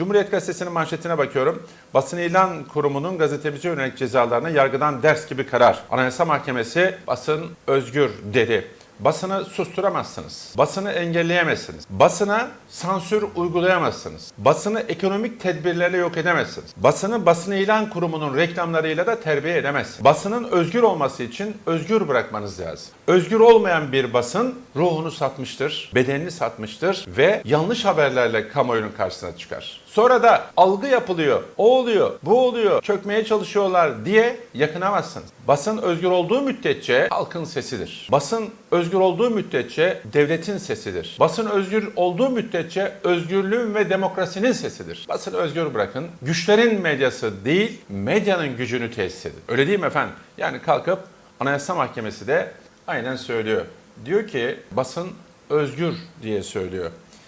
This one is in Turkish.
Cumhuriyet Gazetesi'nin manşetine bakıyorum. Basın İlan Kurumu'nun gazetemize yönelik cezalarına yargıdan ders gibi karar. Anayasa Mahkemesi basın özgür dedi. Basını susturamazsınız. Basını engelleyemezsiniz. Basına sansür uygulayamazsınız. Basını ekonomik tedbirlerle yok edemezsiniz. Basını basın ilan kurumunun reklamlarıyla da terbiye edemezsiniz. Basının özgür olması için özgür bırakmanız lazım. Özgür olmayan bir basın ruhunu satmıştır, bedenini satmıştır ve yanlış haberlerle kamuoyunun karşısına çıkar. Sonra da algı yapılıyor, o oluyor, bu oluyor, çökmeye çalışıyorlar diye yakınamazsınız. Basın özgür olduğu müddetçe halkın sesidir. Basın özgür olduğu müddetçe devletin sesidir. Basın özgür olduğu müddetçe özgürlüğün ve demokrasinin sesidir. Basın özgür bırakın. Güçlerin medyası değil, medyanın gücünü tesis edin. Öyle değil mi efendim? Yani kalkıp Anayasa Mahkemesi de aynen söylüyor. Diyor ki basın özgür diye söylüyor.